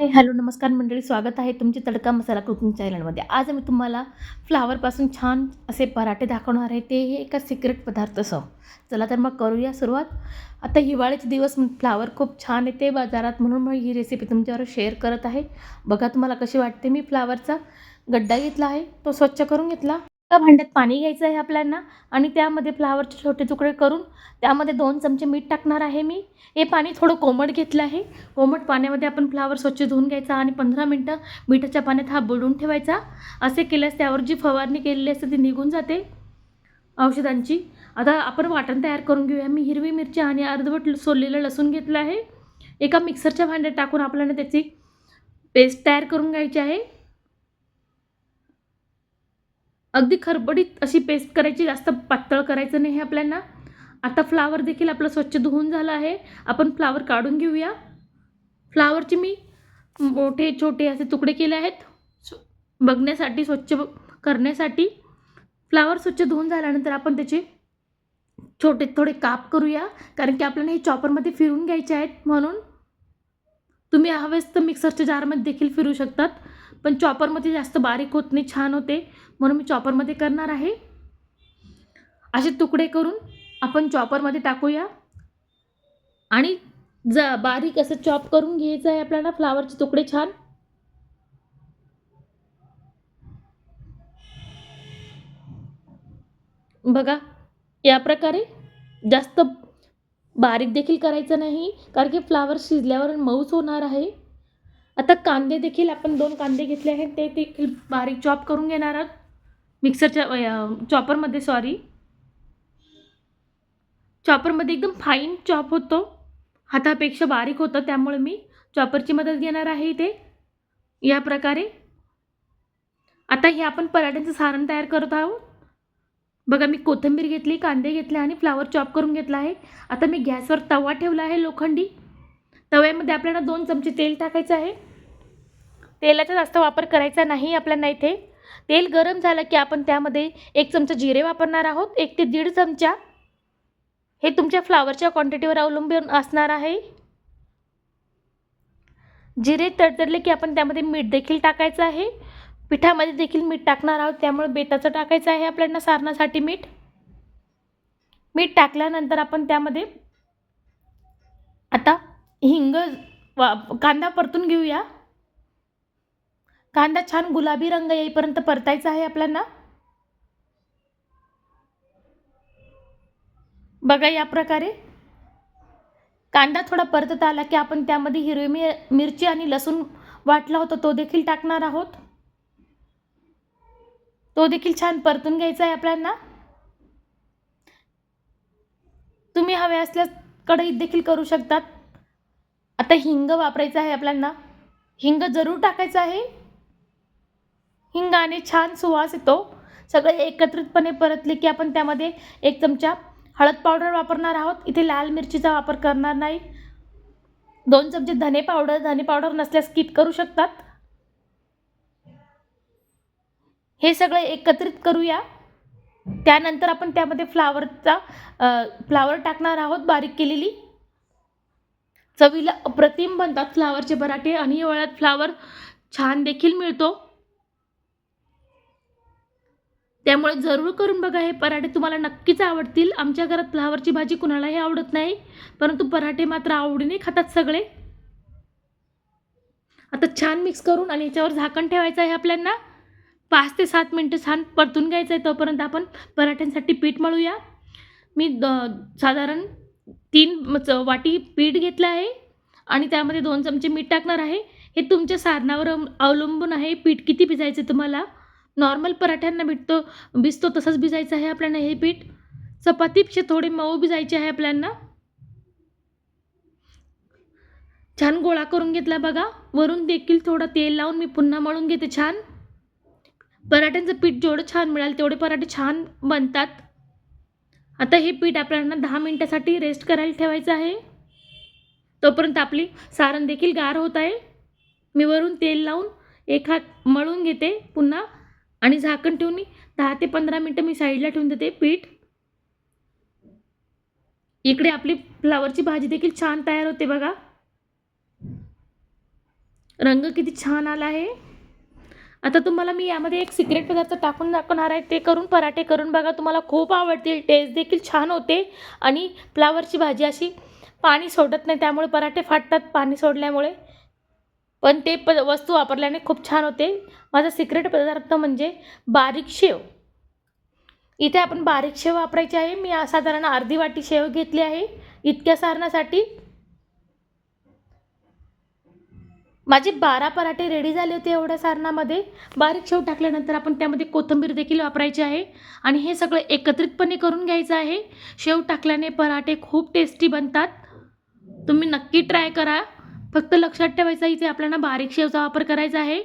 हे हॅलो नमस्कार मंडळी स्वागत आहे तुमचे तडका मसाला कुकिंग चॅनलमध्ये. आज मी तुम्हाला फ्लावरपासून छान असे पराठे दाखवणार आहे. ते हे एका सिक्रेट पदार्थसह. चला तर मग करूया सुरुवात. आता हिवाळ्याचे दिवस फ्लावर खूप छान येते बाजारात म्हणून मग ही रेसिपी तुमच्यावर शेअर करत आहे. बघा तुम्हाला कशी वाटते मी फ्लावरचा. गड्डा घेतला आहे तो स्वच्छ करून घेतला. एका भांड्यात पाणी घ्यायचं आहे आपल्याला आणि त्यामध्ये फ्लावरचे छोटे तुकडे करून त्यामध्ये दोन चमचे मीठ टाकणार आहे मी. हे पाणी थोडं कोमट घेतलं आहे. कोमट पाण्यामध्ये आपण फ्लावर स्वच्छ धुवून घ्यायचा आणि पंधरा मिनटं मिठाच्या पाण्यात हा बुडवून ठेवायचा. असे केल्यास त्यावर जी फवारणी केलेली असते ती निघून जाते औषधांची. आता आपण वाटण तयार करून घेऊया. मी हिरवी मिरची आणि अर्धवट सोललेलं लसूण घेतलं आहे. एका मिक्सरच्या भांड्यात टाकून आपल्याला त्याची पेस्ट तयार करून घ्यायची आहे. अगदी खरबडीत अशी पेस्ट करायची जास्त पातळ करायचं नाही आपल्याला. आता फ्लावर देखील आपलं स्वच्छ धुवून झालं आहे. आपण फ्लावर काढून घेऊया. फ्लावरचे मी मोठे छोटे असे तुकडे केले आहेत. बघण्यासाठी स्वच्छ करण्यासाठी. फ्लावर स्वच्छ धुवून झाल्यानंतर आपण त्याचे छोटे थोडे काप करूया. कारण की आपल्याला हे चॉपरमध्ये फिरून घ्यायचे आहेत म्हणून. तुम्ही हवेच तर मिक्सरच्या जारमध्ये देखील फिरू शकतात. पण चॉपरमध्ये जास्त बारीक होत नाही छान होते. म्हणून मी चॉपरमध्ये करणार आहे. असे तुकडे करून आपण चॉपरमध्ये टाकूया. आणि ज बारीक असं चॉप करून घ्यायचं आहे आपल्याला. फ्लावरचे तुकडे छान. बघा या प्रकारे जास्त बारीक देखील करायचं नाही कारण की फ्लावर शिजल्यावर मऊच होणार आहे. आता कांदे देखील आपण दोन कांदे घेतले आहेत ते देखील बारीक चॉप करून घेणार आहोत. मिक्सरच्या चॉपरमध्ये सॉरी चॉपरमध्ये एकदम फाईन चॉप होतो. हातापेक्षा बारीक होतं त्यामुळे मी चॉपरची मदत घेणार आहे इथे. या प्रकारे. आता हे आपण पराठ्यांचं सारण तयार करत आहोत. बघा मी कोथिंबीर घेतली कांदे घेतले आणि फ्लावर चॉप करून घेतला आहे. आता मी गॅसवर तवा ठेवला आहे लोखंडी. तव्यामध्ये आपल्याला दोन चमचे तेल टाकायचं आहे. तेलाचा जास्त वापर करायचा नाही आपल्याला इथे. तेल गरम झालं की आपण त्यामध्ये एक चमचा जिरे वापरणार आहोत एक ते दीड चमचा. हे तुमच्या फ्लावरच्या क्वांटिटीवर अवलंबून असणार आहे. जिरे तडतडले की आपण त्यामध्ये मीठ देखील टाकायचं आहे. पिठामध्ये देखील मीठ टाकणार आहोत त्यामुळे बेताचं टाकायचं आहे आपल्याला सारणासाठी मीठ. मीठ टाकल्यानंतर आपण त्यामध्ये आता हिंग वा कांदा परतून घेऊया. कांदा छान गुलाबी रंग येईपर्यंत परतायचा आहे आपल्याला. बघा या प्रकारे. कांदा थोडा परतत आला की आपण त्यामध्ये हिरवी मिर मिरची आणि लसूण वाटला होता तो देखील टाकणार आहोत. तो देखील छान परतून घ्यायचा आहे आपल्याला. तुम्ही हवे असल्यास कढईत देखील करू शकतात. आता हिंग वापरायचं आहे आपल्याला. हिंग जरूर टाकायचं आहे. हिंगाने छान सुवास येतो. सगळे एकत्रितपणे परतले की आपण त्यामध्ये एक चमचा हळद पावडर वापरणार आहोत. इथे लाल मिरचीचा वापर करणार नाही. दोन चमचे धने पावडर धने पावडर नसल्यास स्किप करू शकतात. हे सगळे एकत्रित करूया. त्यानंतर आपण त्यामध्ये फ्लावरचा फ्लावर टाकणार आहोत बारीक केलेली. चवीला अप्रतिम बनतात फ्लावरचे पराठे आणि हिवाळ्यात फ्लावर छान देखील मिळतो. त्यामुळे जरूर करून बघा हे पराठे. तुम्हाला नक्कीच आवडतील. आमच्या घरात फ्लावरची भाजी कुणालाही आवडत नाही. परंतु पराठे मात्र आवडीने खातात सगळे. आता छान मिक्स करून आणि याच्यावर झाकण ठेवायचं आहे आपल्यांना. पाच ते सात मिनटं छान परतून घ्यायचं आहे तोपर्यंत आपण पराठ्यांसाठी पीठ मळूया. मी द साधारण तीन च वाटी पीठ घेतलं आहे. आणि त्यामध्ये दोन चमचे मीठ टाकणार आहे. हे तुमच्या साधनावर अवलंबून आहे. पीठ किती भिजायचं तुम्हाला? नॉर्मल पराठ्यांना भेटतो भिजतो तसंच भिजायचं आहे आपल्याला हे पीठ. चपातीपेक्षा थोडे मऊ भिजायचे आहे आपल्याला. छान गोळा करून घेतला बघा. वरून देखील थोडं तेल लावून मी पुन्हा मळून घेते छान. पराठ्यांचं पीठ जेवढं छान मिळाल तेवढे पराठे छान बनतात. आता हे पीठ आपल्याला दहा मिनटासाठी रेस्ट करायला ठेवायचं आहे. तोपर्यंत आपली सारण देखील गार होत आहे. मी वरून तेल लावून एक हात मळून घेते पुन्हा. आणि झाकण ठेवून मी दहा ते पंधरा मिनटं मी साईडला ठेवून देते पीठ. इकडे आपली फ्लावरची भाजी देखील छान तयार होते बघा. रंग किती छान आला आहे. आता तुम्हाला मी यामध्ये एक सिक्रेट पदार्थ टाकून दाखवणार आहे ते करून पराठे करून बघा. तुम्हाला खूप आवडतील टेस्ट देखील छान होते. आणि फ्लावरची भाजी अशी पाणी सोडत नाही त्यामुळे पराठे फाटतात पाणी सोडल्यामुळे. पण ते प वस्तू वापरल्याने खूप छान होते. माझा सिक्रेट पदार्थ म्हणजे बारीक शेव. इथे आपण बारीक शेव वापरायची आहे. मी साधारण अर्धी वाटी शेव घेतली आहे. इतक्या सारणासाठी. माझे बारा पराठे रेडी झाले होते एवढ्या सारणामध्ये. बारीक शेव टाकल्यानंतर आपण त्यामध्ये कोथिंबीर देखील वापरायची आहे. आणि हे सगळं एकत्रितपणे करून घ्यायचं आहे. शेव टाकल्याने पराठे खूप टेस्टी बनतात. तुम्ही नक्की ट्राय करा. फक्त लक्षात ठेवायचा इथे आपल्याला बारीक शेवचा वापर करायचा आहे.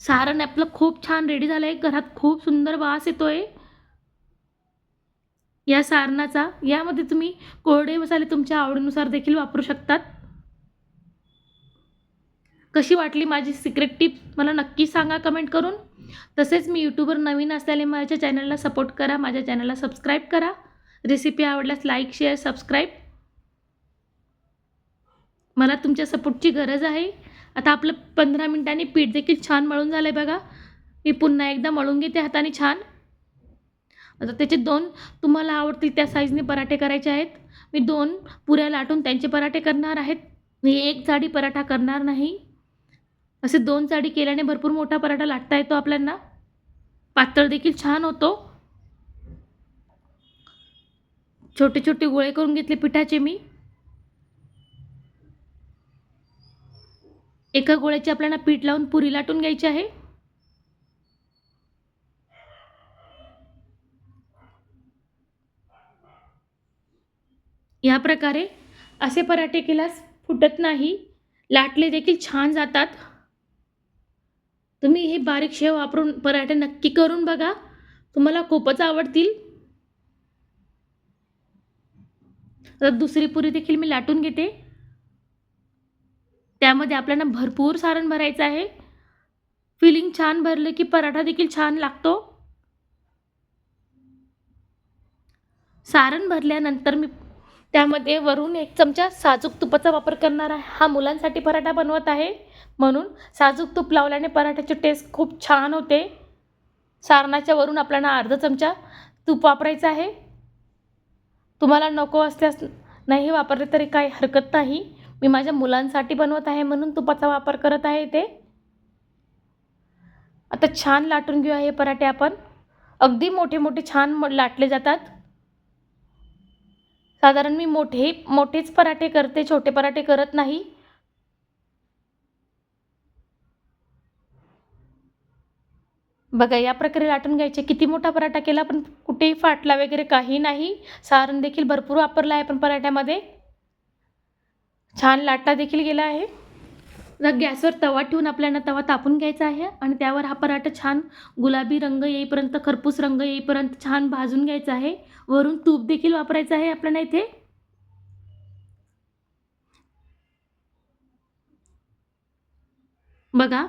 सारण आपलं खूप छान रेडी झालं आहे घरात खूप सुंदर वास येतोय. या सारणाचा यामध्ये तुम्ही कोरडे मसाले तुमच्या आवडीनुसार देखील वापरू शकतात. कशी वाटली माझी सिक्रेट टीप मला नक्की सांगा कमेंट करून. तसेच मी यूट्यूबवर नवीन असल्याने माझ्या चॅनलला सपोर्ट करा माझ्या चॅनलला सबस्क्राईब करा. रेसिपी आवडल्यास लाईक शेअर सबस्क्राईब मला तुमच्या सपोर्टची गरज आहे. आता आपलं पंधरा मिनिटांनी पीठ देखील छान मळून झालं आहे बघा. मी पुन्हा एकदा मळून घेते हाताने छान. आता त्याचे दोन तुम्हाला आवडतील त्या साईजने पराठे करायचे आहेत. मी दोन पुऱ्या लाटून त्यांचे पराठे करणार आहेत. मी एक जाडी पराठा करणार नाही. असे दोन जाडी केल्याने भरपूर मोठा पराठा लाटता येतो आपल्यांना. पातळ देखील छान होतो. छोटे छोटे गोळे करून घेतले पिठाचे मी. एका गोळ्याचे आपल्याला पीठ लावून पुरी लाटून घ्यायची आहे. या प्रकारे असे पराठे केल्यास फुटत नाही लाटले देखील छान जातात. तुम्ही हे बारीक शेव वापरून पराठे नक्की करून बघा तुम्हाला खूपच आवडतील. तर दुसरी पुरी देखील मी लाटून घेते. त्यामध्ये आपल्याला भरपूर सारण भरायचं आहे. फिलिंग छान भरलं की पराठा देखील छान लागतो. सारण भरल्यानंतर मी त्यामध्ये वरून एक चमचा साजूक तुपाचा वापर करणार आहे. हा मुलांसाठी पराठा बनवत आहे. म्हणून साजूक तूप लावल्याने पराठ्याची टेस्ट खूप छान होते. सारणाच्या वरून आपल्याला अर्धा चमचा तूप वापरायचं आहे. तुम्हाला नको असल्यास नाही वापरले तरी काही हरकत नाही. मी माझ्या मुलांसाठी बनवत आहे म्हणून तुपाचा वापर करत आहे ते. आता छान लाटून घेऊया हे पराठे आपण. अगदी मोठे मोठे छान म- लाटले जातात. साधारण मी मोठे मोठेच पराठे करते छोटे पराठे करत नाही. बघा या प्रकारे लाटून घ्यायचे. किती मोठा पराठा केला पण कुठेही फाटला वगैरे काही नाही. सारण देखील भरपूर वापरला आहे पण पराठ्यामध्ये. छान लाटा देखील गेला आहे. आता गॅसवर तवा ठेवून आपल्याला तवा तापून घ्यायचा आहे आणि त्यावर हा पराठा छान गुलाबी रंग येईपर्यंत खरपूस रंग येईपर्यंत छान भाजून घ्यायचा आहे. वरून तूप देखील वापरायचं आहे आपल्याला इथे. बघा.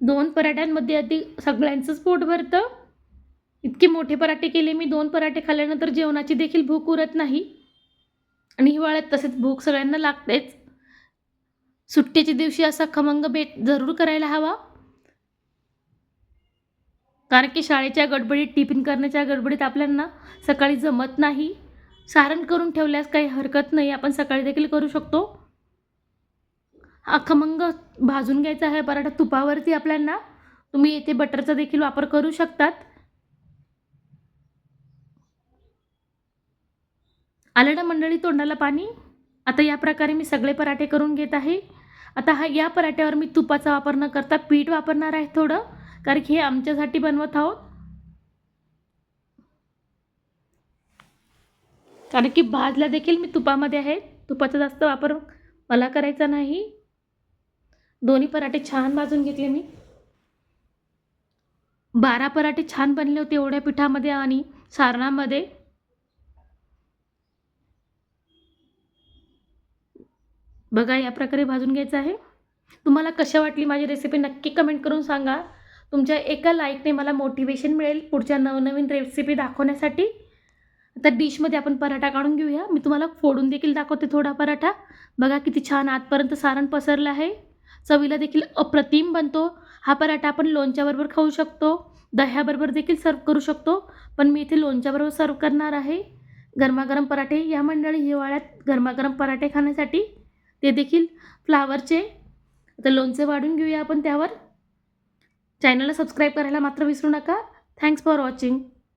दोन पराठ्यांमध्ये आधी सगळ्यांचंच पोट भरतं. इतके मोठे पराठे केले मी दोन पराठे खाल्ल्यानंतर जेवणाची देखील भूक उरत नाही. आणि हिवाळ्यात तसेच भूक सगळ्यांना लागतेच. सुट्टीच्या दिवशी असा खमंग भेट जरूर करायला हवा. कारण की शाळेच्या गडबडीत टिफिन करण्याच्या गडबडीत आपल्यांना सकाळी जमत नाही. सारण करून ठेवल्यास काही हरकत नाही आपण सकाळी देखील करू शकतो. हा खमंग भाजून घ्यायचा आहे पराठा तुपावरती आपल्यांना. तुम्ही इथे बटरचा देखील वापर करू शकतात. आलं ना मंडळी तोंडाला पाणी. आता या प्रकारे मी सगळे पराठे करून घेत आहे. आता हा या पराठ्यावर मी तुपाचा वापर न करता पीठ वापरणार आहे थोडं कारण की हे आमच्यासाठी बनवत आहोत. कारण की भाजला देखील मी तुपामध्ये आहे. तुपाचा जास्त वापर मला करायचा नाही. दोन्ही पराठे छान भाजून घेतले मी. बारा पराठे छान बनले होते एवढ्या पिठामध्ये आणि सारणामध्ये. बघा या प्रकारे भाजून घ्यायचं आहे. तुम्हाला कशा वाटली माझी रेसिपी नक्की कमेंट करून सांगा. तुमच्या एका लाईकने मला मोटिवेशन मिळेल पुढच्या नवनवीन रेसिपी दाखवण्यासाठी. आता डिशमध्ये आपण पराठा काढून घेऊया. मी तुम्हाला फोडून देखील दाखवते थोडा पराठा. बघा किती छान आतपर्यंत सारण पसरलं आहे. चवीला देखील अप्रतिम बनतो. हा पराठा आपण लोणच्याबरोबर खाऊ शकतो. दह्याबरोबर देखील सर्व करू शकतो. पण मी इथे लोणच्याबरोबर सर्व करणार आहे. गरमागरम पराठे या मंडळी हिवाळ्यात गरमागरम पराठे खाण्यासाठी. ते देखील फ्लावरचे. आता लोणचे वाढून घेऊया आपण त्यावर. चॅनलला सबस्क्राईब करायला मात्र विसरू नका. Thanks for watching